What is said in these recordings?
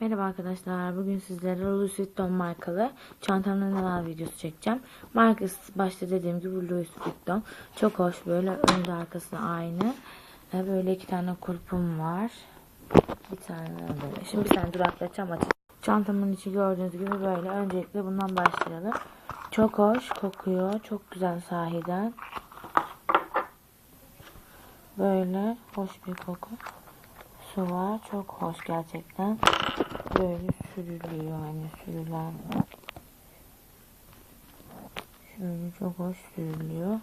Merhaba arkadaşlar. Bugün sizlere Louis Vuitton markalı çantamla neler videosu çekeceğim. Markası başta dediğim gibi Louis Vuitton. Çok hoş böyle önde arkası aynı. Ee, Böyle iki tane kulpum var. Bir tane böyle. Şimdi bir tane duraklatacağım açık. Çantamın içi gördüğünüz gibi böyle. Öncelikle bundan başlayalım. Çok hoş kokuyor. Çok güzel sahiden. Böyle hoş bir koku. Su var. Çok hoş gerçekten. Böyle sürülüyor hani sürülen. Şöyle çok hoş sürülüyor.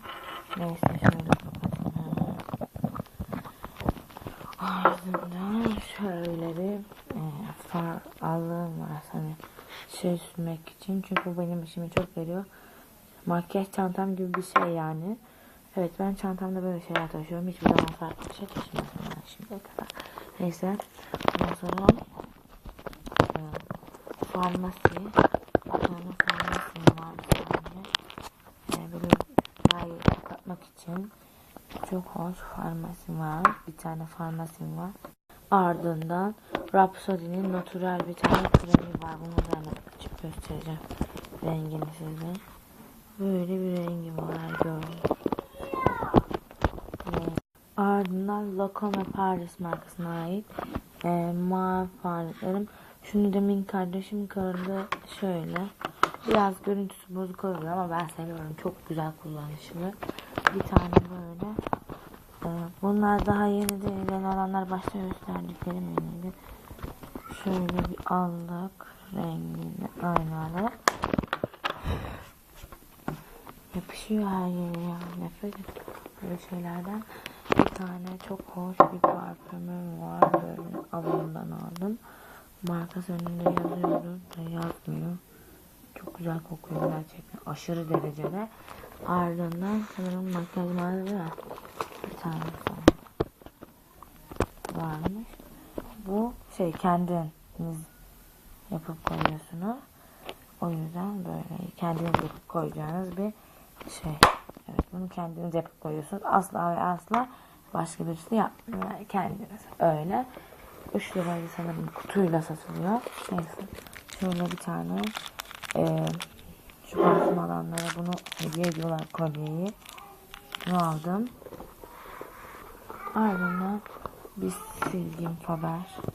Neyse şöyle kapatalım. Ardından şöyle bir e, far allığım var hani şey sürmek için. Çünkü benim işimi çok veriyor. Makyaj çantam gibi bir şey yani. Evet ben çantamda böyle şeyler taşıyorum. Hiçbir zaman farklı bir şey taşımadım yani şimdiye kadar. Neyse. Ondan sonra farmasi. Bir tane farmasi var bir tane. Böyle rayı kapatmak için çok hoş farmasi var. Bir tane farmasim var. Ardından Rhapsody'nin natural bir tane kremi var. Bunu da açıp göstereceğim. Rengini size. Böyle bir rengi var. Gördüm. Ardından Lacome Paris markasına ait e, mavi farlarım. Şunu demin kardeşim karında şöyle. Biraz görüntüsü bozuk oluyor ama ben seviyorum. Çok güzel kullanışlı. Bir tane böyle. E, bunlar daha yeni değil. Ben olanlar başta gösterdiklerim yeniydi. Şöyle bir allık renginde aynı allık. Yapışıyor her yere ya. Nefret böyle şeylerden. Bir tane çok hoş bir parfümüm var. Böyle avondan aldım. Markası önünde yazıyordu da yazmıyor. Çok güzel kokuyor gerçekten. Aşırı derecede. Ardından sanırım makyaj malzeme var. Bir tane sonra varmış. Bu şey kendiniz yapıp koyuyorsunuz. O yüzden böyle kendiniz yapıp koyacağınız bir şey. Evet bunu kendiniz yapıp koyuyorsunuz. Asla ve asla başka birisi yapmıyor. Kendiniz öyle. 3 liraydı sanırım kutuyla satılıyor. Neyse. Şöyle bir tane e, şu parfüm alanlara bunu hediye ediyorlar kolyeyi. Bunu aldım. Ardından bir silgim Faber.